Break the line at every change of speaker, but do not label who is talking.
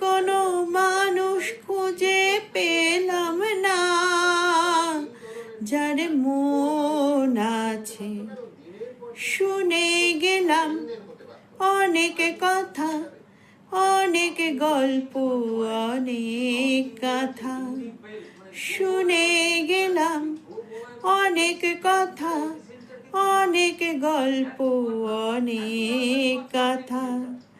কোনো মানুষ খুঁজে পেলাম না। যার মন আছে, শুনে গেলাম অনেক কথা, অনেক গল্প, অনেক কথা। শুনে গেলাম অনেক কথা, অনেক গল্প, অনেক কথা।